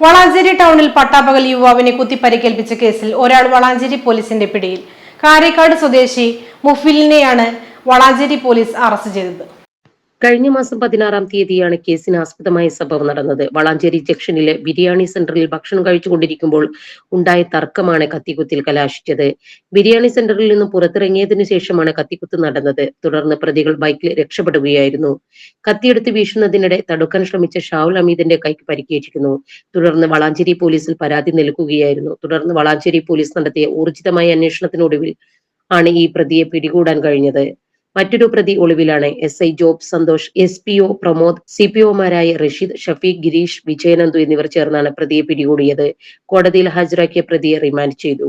വളാഞ്ചേരി ടൗണിൽ പട്ടാപ്പകൽ യുവാവിനെ കുത്തി പരിക്കേൽപ്പിച്ച കേസിൽ ഒരാൾ വളാഞ്ചേരി പോലീസിന്റെ പിടിയിൽ. കാരേക്കാട് സ്വദേശി മുഫിലിനെയാണ് വളാഞ്ചേരി പോലീസ് അറസ്റ്റ് ചെയ്തത്. കഴിഞ്ഞ മാസം പതിനാറാം തീയതിയാണ് കേസിന് ആസ്പദമായ സംഭവം നടന്നത്. വളാഞ്ചേരി ജംഗ്ഷനിലെ ബിരിയാണി സെന്ററിൽ ഭക്ഷണം കഴിച്ചുകൊണ്ടിരിക്കുമ്പോൾ ഉണ്ടായ തർക്കമാണ് കത്തിക്കുത്തിൽ കലാശിച്ചത്. ബിരിയാണി സെന്ററിൽ നിന്നും പുറത്തിറങ്ങിയതിനു ശേഷമാണ് കത്തിക്കുത്ത് നടന്നത്. തുടർന്ന് പ്രതികൾ ബൈക്കിൽ രക്ഷപ്പെടുകയായിരുന്നു. കത്തിയെടുത്ത് വീശുന്നതിനിടെ തടുക്കാൻ ശ്രമിച്ച ഷാവുൽ അമീദിന്റെ കൈക്ക് പരിക്കേറ്റിരുന്നു. തുടർന്ന് വളാഞ്ചേരി പോലീസിൽ പരാതി നൽകുകയായിരുന്നു. തുടർന്ന് വളാഞ്ചേരി പോലീസ് നടത്തിയ ഊർജിതമായ അന്വേഷണത്തിനൊടുവിൽ ആണ് ഈ പ്രതിയെ പിടികൂടാൻ കഴിഞ്ഞത്. മറ്റൊരു പ്രതി ഒളിവിലാണ്. S I Job Santhosh S P O Pramod C P ഒമാരായ Rasheed Shafeeq Girish Vijayanandu എന്നിവർ ചേർന്നാണ് പ്രതിയെ പിടികൂടിയത്. കോടതിയിൽ ഹാജരാക്കിയ പ്രതിയെ റിമാൻഡ് ചെയ്തു.